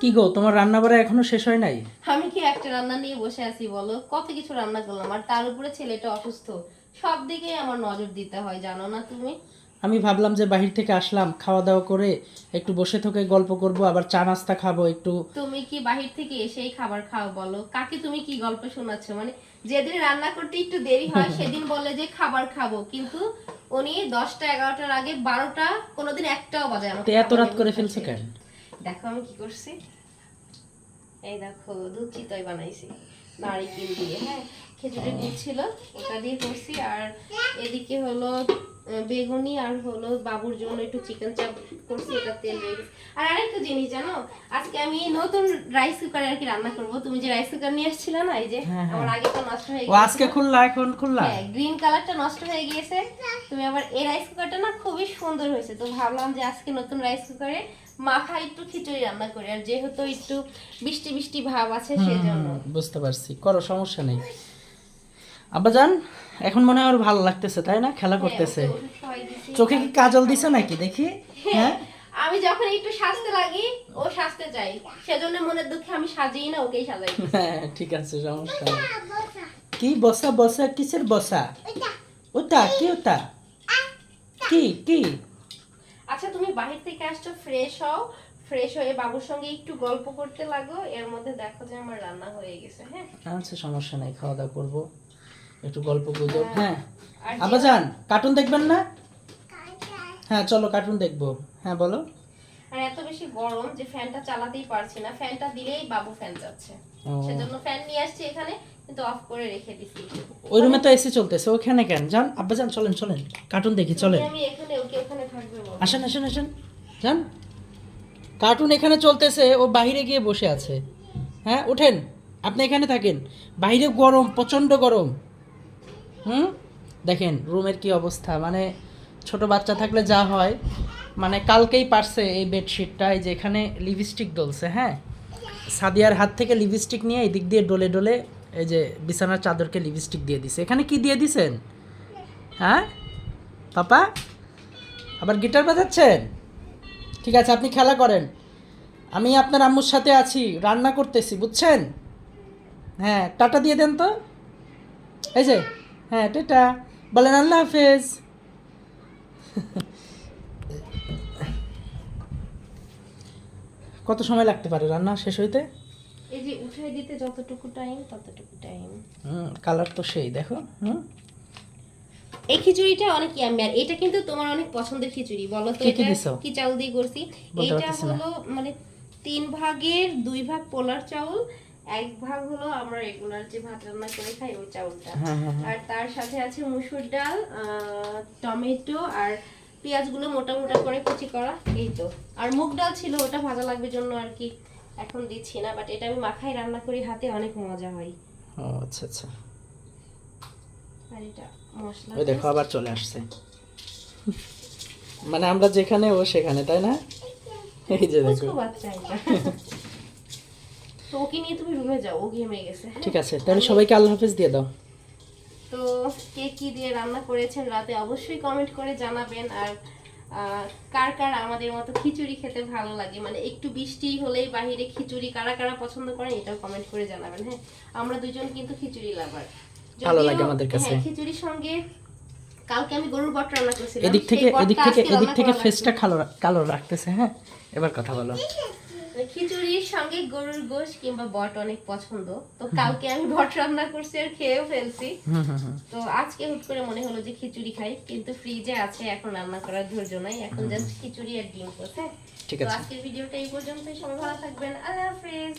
কি গো তোমার রান্না বাড়া এখনও শেষ হয় নাই? আমি কি একটা রান্না নিয়ে বসে আছি বলো? কত কিছু রান্না করলাম আর তার উপরে ছেলেটা অসুস্থ। সব দিকেই আমার নজর দিতে হয় জানো না তুমি? আমি ভাবলাম যে বাহির থেকে আসলাম খাওয়া দাওয়া করে একটু বসে থেকে গল্প করব আবার চা নাস্তা খাব একটু। তুমি কি বাহির থেকে এসেই খাবার খাও বলো? কাকে তুমি কি গল্প শোনাচ্ছ? মানে যেদিন রান্না করতে একটু দেরি হয় সেদিন বলে যে খাবার খাব। কিন্তু উনি দশটা এগারোটার আগে বারোটা কোনোদিন একটাও বাজায় আমাকে এত রাত করে ফেলছো কেন? দেখো আমি কি করছি? এই দেখো, দুধ চিতই বানাইছি। নারিকেল দিয়ে হ্যাঁ? খেজুরের দুধ ছিল, ওটা দিয়ে করছি। আর এদিকে হলো বেগুনি আর হলো বাবুর জন্য একটু চিকেন চাপ করছি এটা তেল দিছি। আর আরেকটা জিনিস জানো আজকে আমি নতুন রাইস কুকারে আর কি রান্না করব। তুমি যে রাইস কুকার নিয়ে এসেছিলে না এই যে হ্যাঁ, হ্যাঁ। আমার আগে তো নষ্ট হয়ে ও আজকে খুললা এখন খুললা? হ্যাঁ গ্রিন কালারটা নষ্ট হয়ে গিয়েছে। তুমি আবার এই রাইস কুকারটা না খুবই সুন্দর হয়েছে। তো ভাবলাম যে আজকে নতুন রাইস কুকারে মাখা একটু খিচুড়ি রান্না করি। আর যেহেতু একটু বৃষ্টি বৃষ্টি ভাব আছে সেজন্য। বুঝতে পারছি। করো সমস্যা নেই। আব্বাজান এখন মনে হয় ওর ভালো লাগতেছে তাই না? খেলা করতেছে। হ্যাঁ, দিছি। চোখে কি কাজল দিছে নাকি? দেখি। হ্যাঁ? আমি যখন একটু সাজতে লাগি ও সাজতে চাই। সেজন্য মনের দুঃখে আমি সাজিই না ওকেই সাজাই। হ্যাঁ ঠিক আছে সমস্যা কি বসা বসা কিসের বসা? ওটা কি ওটা? কি কি? আচ্ছা তুমি বাহির থেকে আসছো ফ্রেশ হও। ফ্রেশ হয়ে বাবুর সঙ্গে একটু গল্প করতে লাগো। এর মধ্যে দেখো যে আমার রান্না হয়ে গেছে হ্যাঁ? আচ্ছা সমস্যা নাই খাওয়া দাওয়া করব। একটু গল্প গুজব হ্যাঁ। আর যে- আব্বাজান কার্টুন দেখবেন না? হ্যাঁ চলো কার্টুন দেখব। হ্যাঁ বলো। আর এত বেশি গরম যে ফ্যানটা চালাতেই পারছি না। ফ্যানটা দিলেই বাবু ফ্যান যাচ্ছে। সেজন্য ফ্যান নিয়ে আসছি এখানে কিন্তু অফ করে রেখে দিছি। ওই রুমে তো এসি চলতেছে ওখানে কেন? যান আব্বাজান চলেন চলেন। কার্টুন দেখি চলেন। আমি এখানে ওকে ওখানে থাকবে আসেন আসেন আসেন। যান। কার্টুন এখানে চলতেছে ও বাইরে গিয়ে বসে আছে। হ্যাঁ ওঠেন আপনি এখানে থাকেন। বাইরে গরম প্রচণ্ড গরম। হুম? দেখেন, রুমের কি অবস্থা? মানে ছোট বাচ্চা থাকলে যা হয় মানে কালকেই পারছে এই বেডশিটটা এই যে এখানে লিপস্টিক ডলছে হ্যাঁ? সাদিয়ার হাত থেকে লিপস্টিক নিয়ে এই দিক দিয়ে ডলে ডলে এই যে বিছানার চাদরকে লিপস্টিক দিয়ে দিছে। এখানে কি দিয়ে দিছেন? হ্যাঁ? পাপা? আবার গিটার বাজাচ্ছেন? ঠিক আছে, আপনি খেলা করেন। আমি আপনার আম্মুর সাথে আছি, রান্না করতেছি, বুঝছেন? হ্যাঁ টাটা দিয়ে দেন তো। এই যে হ্যাঁ টাটা। বলেন আল্লাহ হাফেজ। কত সময় লাগতে পারে রান্না শেষ হইতে? এই যে উঠাই দিতে যতটুকু টাইম ততটুকু টাইম হুম কালার তো সেই দেখো। হুম। এই খিচুড়িটা অনেক ইয়ামি আর এটা কিন্তু তোমার অনেক পছন্দের খিচুড়ি বলো তো এটা কি চাউল দিয়ে করছি? এটা হলো মানে তিন ভাগের দুই ভাগ পোলার চাউল এক ভাগ হলো আমরা রেগুলার যে ভাত রান্না করে খাই ওই চাউলটা। হ্যাঁ হ্যাঁ হ্যাঁ। আর তার সাথে আছে মুসুর ডাল টমেটো আর পেঁয়াজগুলো মোটা মোটা করে কুচি করা এই তো। আর মুগ ডাল ছিল ওটা ভাজা লাগবে জন্য আর কি এখন দিচ্ছি না বাট এটা আমি মাখাই রান্না করি হাতে অনেক মজা হয়। ও আচ্ছা আচ্ছা। আর এটা মশলা ওই দেখো আবার চলে আসছে। মানে আমরা যেখানে ও সেখানে তাই না? এই যে দেখো। বাচ্চা এটা। তো ওকে নিয়ে তুমি রুমে যাও ও ঘেমে গেছে হ্যাঁ? ঠিক আছে তাহলে সবাইকে আল্লাহ হাফেজ দিয়ে দাও। তো কে কি দিয়ে রান্না করেছেন রাতে অবশ্যই কমেন্ট করে জানাবেন আর কার কার আমাদের মতো খিচুড়ি খেতে ভালো লাগে? মানে একটু বৃষ্টি হলেই বাহিরে খিচুড়ি কারা কারা পছন্দ করেন এটাও কমেন্ট করে জানাবেন হ্যাঁ? আমরা দুজন কিন্তু খিচুড়ি লাভার ভালো লাগে আমাদের কাছে। খিচুড়ির সঙ্গে কালকে আমি গরুর বট রান্না করেছিলাম এদিক থেকে এদিক থেকে এদিক থেকে ফেসটা কালো কালো রাখতেছে হ্যাঁ? এবার কথা বলো। খিচুড়ির সঙ্গে গরুর গোশ কিংবা বট অনেক পছন্দ। তো কালকে আমি বট রান্না করছি আর খেয়েও ফেলছি। তো আজকে হুট করে মনে হলো যে খিচুড়ি খাই কিন্তু ফ্রিজে আছে এখন রান্না করার ধৈর্য নাই। এখন জাস্ট খিচুড়ি আর ডিম করছে। ঠিক তো আছে। আজকের ভিডিওটা এই পর্যন্তই। সময় ভালো থাকবেন। আল্লাহ হাফেজ।